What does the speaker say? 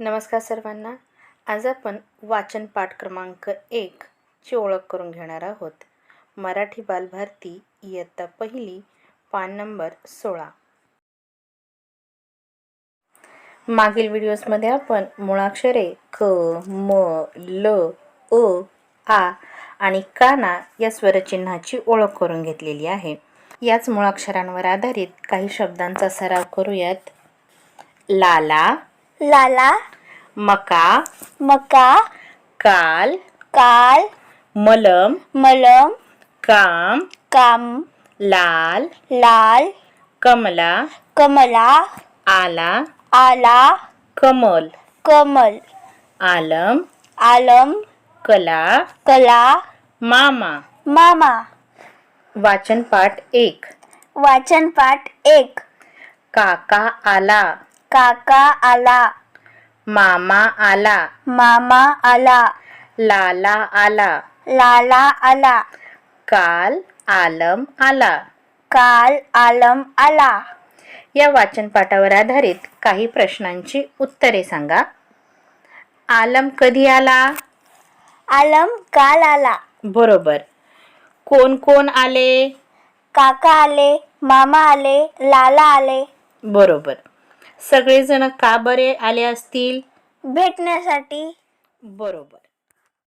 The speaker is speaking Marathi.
नमस्कार सर्वांना. आज आपण वाचन पाठ क्रमांक एक ची ओळख करून घेणार आहोत. मराठी बालभारती इयत्ता पहिली पान नंबर सोळा. मागील व्हिडिओजमध्ये आपण मुळाक्षरे क म ल अ आ आणि काना या स्वरचिन्हाची ओळख करून घेतलेली आहे. याच मुळाक्षरांवर आधारित काही शब्दांचा सराव करूयात. लाला लाला मका मका काल काल मलम मलम काम काम लाल लाल कमला कमला आला आला कमल कमल आलम आलम कला कला मामा मामा वाचन पाठ एक वाचन पाठ एक काका आला काका आला. मामा आला. मामा आला. लाला आला. लाला आला. काल आलम आला. काल आलम आला. या वाचन पाठावर आधारित काही प्रश्नांची उत्तरे सांगा. आलम कधी आला? आलम काल आला. बरोबर. कोण कोण आले? काका आले मामा आले लाला आले. बरोबर. सगळेजण का बरे आले असतील? भेटण्यासाठी. बरोबर.